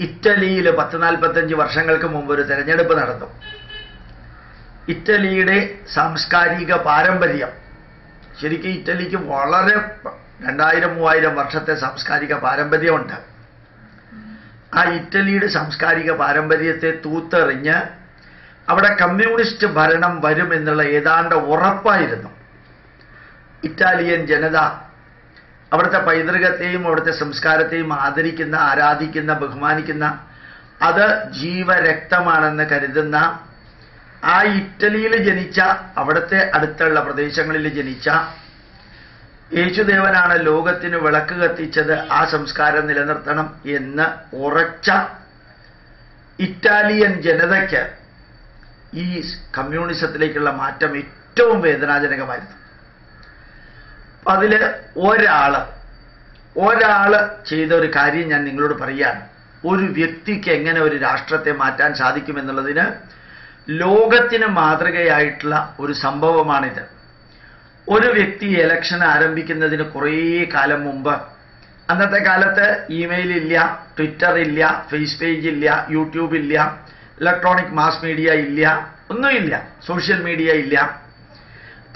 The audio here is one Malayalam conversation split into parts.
ഇറ്റലിയിൽ പത്ത് നാൽപ്പത്തഞ്ച് വർഷങ്ങൾക്ക് മുമ്പ് ഒരു തെരഞ്ഞെടുപ്പ് നടന്നു. ഇറ്റലിയുടെ സാംസ്കാരിക പാരമ്പര്യം. ശരിക്കും ഇറ്റലിക്ക് വളരെ രണ്ടായിരം മൂവായിരം വർഷത്തെ സാംസ്കാരിക പാരമ്പര്യമുണ്ട്. ആ ഇറ്റലിയുടെ സാംസ്കാരിക പാരമ്പര്യത്തെ തൂത്തെറിഞ്ഞ് അവിടെ കമ്മ്യൂണിസ്റ്റ് ഭരണം വരുമെന്നുള്ള ഏതാണ്ട് ഉറപ്പായിരുന്നു. ഇറ്റാലിയൻ ജനത അവിടുത്തെ പൈതൃകത്തെയും അവിടുത്തെ സംസ്കാരത്തെയും ആദരിക്കുന്ന ആരാധിക്കുന്ന ബഹുമാനിക്കുന്ന അത് ജീവരക്തമാണെന്ന് കരുതുന്ന ആ ഇറ്റലിയിൽ ജനിച്ച അവിടുത്തെ അടുത്തുള്ള പ്രദേശങ്ങളിൽ ജനിച്ച യേശുദേവനാണ് ലോകത്തിന് വിളക്ക് കത്തിച്ചത് ആ സംസ്കാരം നിലനിർത്തണം എന്ന് ഉറച്ച ഇറ്റാലിയൻ ജനതയ്ക്ക് ഈ കമ്മ്യൂണിസത്തിലേക്കുള്ള മാറ്റം ഏറ്റവും വേദനാജനകമായിരുന്നു. അപ്പൊ അതിൽ ഒരാൾ ഒരാൾ ചെയ്ത ഒരു കാര്യം ഞാൻ നിങ്ങളോട് പറയാണ് ഒരു വ്യക്തിക്ക് എങ്ങനെ ഒരു രാഷ്ട്രത്തെ മാറ്റാൻ സാധിക്കുമെന്നുള്ളതിന് ലോകത്തിന് മാതൃകയായിട്ടുള്ള ഒരു സംഭവമാണിത്. ഒരു വ്യക്തി ഇലക്ഷൻ ആരംഭിക്കുന്നതിന് കുറേ കാലം മുമ്പ് അന്നത്തെ കാലത്ത് ഇമെയിൽ ഇല്ല ട്വിറ്റർ ഇല്ല ഫേസ് പേജ് ഇല്ല യൂട്യൂബ് ഇല്ല ഇലക്ട്രോണിക് മാസ് മീഡിയ ഇല്ല ഒന്നുമില്ല സോഷ്യൽ മീഡിയ ഇല്ല.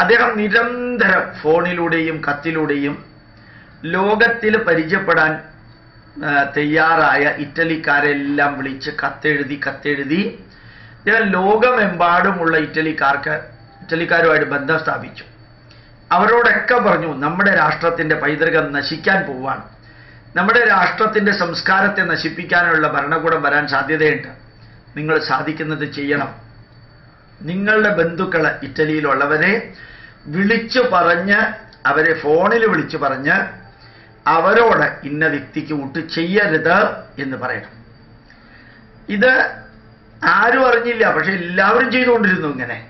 അദ്ദേഹം നിരന്തരം ഫോണിലൂടെയും കത്തിലൂടെയും ലോകത്തിൽ പരിചയപ്പെടാൻ തയ്യാറായ ഇറ്റലിക്കാരെല്ലാം വിളിച്ച് കത്തെഴുതി കത്തെഴുതി. അദ്ദേഹം ലോകമെമ്പാടുമുള്ള ഇറ്റലിക്കാർക്ക് ഇറ്റലിക്കാരുമായിട്ട് ബന്ധം സ്ഥാപിച്ചു. അവരോടൊക്കെ പറഞ്ഞു നമ്മുടെ രാഷ്ട്രത്തിന്റെ പൈതൃകം നശിക്കാൻ പോവാണ്. നമ്മുടെ രാഷ്ട്രത്തിന്റെ സംസ്കാരത്തെ നശിപ്പിക്കാനുള്ള ഭരണകൂടം വരാൻ സാധ്യതയുണ്ട്. നിങ്ങൾ സാധിക്കുന്നത് ചെയ്യണം. നിങ്ങളുടെ ബന്ധുക്കളെ ഇറ്റലിയിലുള്ളവരെ വിളിച്ചു പറഞ്ഞ് അവരെ ഫോണിൽ വിളിച്ചു പറഞ്ഞ് അവരോട് ഇന്ന വ്യക്തിക്ക് വോട്ട് ചെയ്യരുത് എന്ന് പറയണം. ഇത് ആരും അറിഞ്ഞില്ല പക്ഷെ എല്ലാവരും ചെയ്തുകൊണ്ടിരുന്നു ഇങ്ങനെ.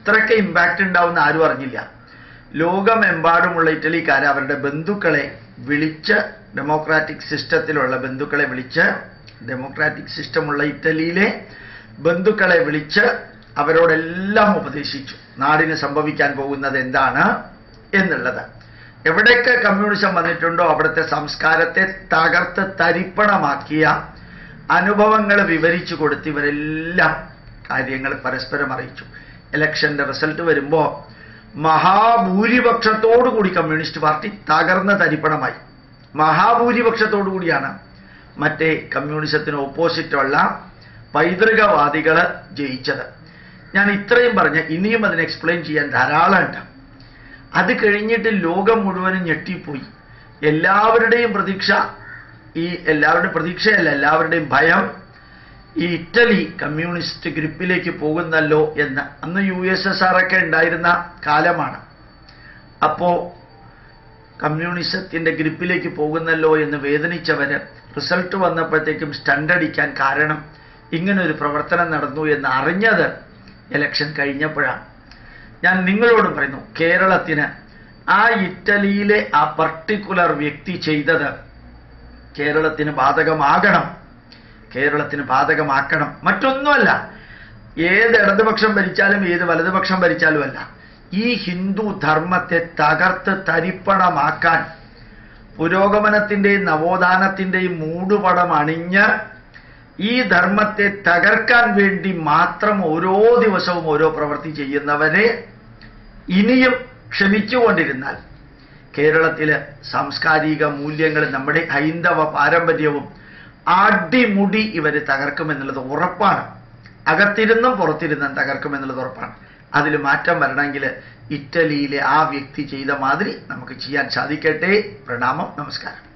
ഇത്രയൊക്കെ ഇമ്പാക്റ്റ് ഉണ്ടാവുന്ന ആരും അറിഞ്ഞില്ല. ലോകമെമ്പാടുമുള്ള ഇറ്റലിക്കാർ അവരുടെ ബന്ധുക്കളെ വിളിച്ച് ഡെമോക്രാറ്റിക് സിസ്റ്റത്തിലുള്ള ബന്ധുക്കളെ വിളിച്ച് ഡെമോക്രാറ്റിക് സിസ്റ്റമുള്ള ഇറ്റലിയിലെ ബന്ധുക്കളെ വിളിച്ച് അവരോടെല്ലാം ഉപദേശിച്ചു. നാടിന് സംഭവിക്കാൻ പോകുന്നത് എന്താണ് എന്നുള്ളത്. എവിടെയൊക്കെ കമ്മ്യൂണിസം വന്നിട്ടുണ്ടോ അവിടുത്തെ സംസ്കാരത്തെ തകർത്ത് തരിപ്പണമാക്കിയ അനുഭവങ്ങൾ വിവരിച്ചു കൊടുത്ത് ഇവരെല്ലാം കാര്യങ്ങൾ പരസ്പരം അറിയിച്ചു. ഇലക്ഷന്റെ റിസൾട്ട് വരുമ്പോൾ മഹാഭൂരിപക്ഷത്തോടു കൂടി കമ്മ്യൂണിസ്റ്റ് പാർട്ടി തകർന്ന തരിപ്പണമായി. മഹാഭൂരിപക്ഷത്തോടു കൂടിയാണ്. മറ്റേ കമ്മ്യൂണിസത്തിന് ഓപ്പോസിറ്റുള്ള പൈതൃകവാദികൾ ജയിച്ചത്. ഞാൻ ഇത്രയും പറഞ്ഞ ഇനിയും അതിനെ എക്സ്പ്ലെയിൻ ചെയ്യാൻ ധാരാളമുണ്ട് അത് കഴിഞ്ഞിട്ട് ലോകം മുഴുവനും ഞെട്ടിപ്പോയി. എല്ലാവരുടെയും പ്രതീക്ഷ ഈ എല്ലാവരുടെയും പ്രതീക്ഷയല്ല എല്ലാവരുടെയും ഭയം ഈ ഇറ്റലി കമ്മ്യൂണിസ്റ്റ് ഗ്രിപ്പിലേക്ക് പോകുന്നല്ലോ എന്ന്. അന്ന് യു എസ് എസ് ആർ ഒക്കെ ഉണ്ടായിരുന്ന കാലമാണ്. അപ്പോ കമ്മ്യൂണിസത്തിന്റെ ഗ്രിപ്പിലേക്ക് പോകുന്നല്ലോ എന്ന് വേദനിച്ചവര് റിസൾട്ട് വന്നപ്പോഴത്തേക്കും സ്റ്റണ്ടടിക്കാൻ കാരണം ഇങ്ങനൊരു പ്രവർത്തനം നടന്നു എന്ന് അറിഞ്ഞത് ഇലക്ഷൻ കഴിഞ്ഞപ്പോഴാണ്. ഞാൻ നിങ്ങളോട് പറയുന്നു കേരളത്തിന് ആ ഇറ്റലിയിലെ ആ പർട്ടിക്കുലർ വ്യക്തി ചെയ്തത് കേരളത്തിന് ബാധകമാകണം. കേരളത്തിന് ബാധകമാക്കണം. മറ്റൊന്നുമല്ല ഏത് ഇടതുപക്ഷം ഭരിച്ചാലും ഏത് വലതുപക്ഷം ഭരിച്ചാലും അല്ല ഈ ഹിന്ദു ധർമ്മത്തെ തകർത്ത് തരിപ്പണമാക്കാൻ പുരോഗമനത്തിന്റെയും നവോത്ഥാനത്തിന്റെയും മൂടുപടം അണിഞ്ഞ് ഈ ധർമ്മത്തെ തകർക്കാൻ വേണ്ടി മാത്രം ഓരോ ദിവസവും ഓരോ പ്രവൃത്തി ചെയ്യുന്നവരെ ഇനിയും ക്ഷമിച്ചുകൊണ്ടിരുന്നാൽ കേരളത്തിലെ സാംസ്കാരിക മൂല്യങ്ങൾ നമ്മുടെ ഹൈന്ദവ പാരമ്പര്യവും അടിമുടി ഇവർ തകർക്കുമെന്നുള്ളത് ഉറപ്പാണ്. അകത്തിരുന്നും പുറത്തിരുന്നും തകർക്കുമെന്നുള്ളത് ഉറപ്പാണ്. അതിൽ മാറ്റം വരണമെങ്കിൽ ഇറ്റലിയിലെ ആ വ്യക്തി ചെയ്ത മാതിരി നമുക്ക് ചെയ്യാൻ സാധിക്കട്ടെ. പ്രണാമം. നമസ്കാരം.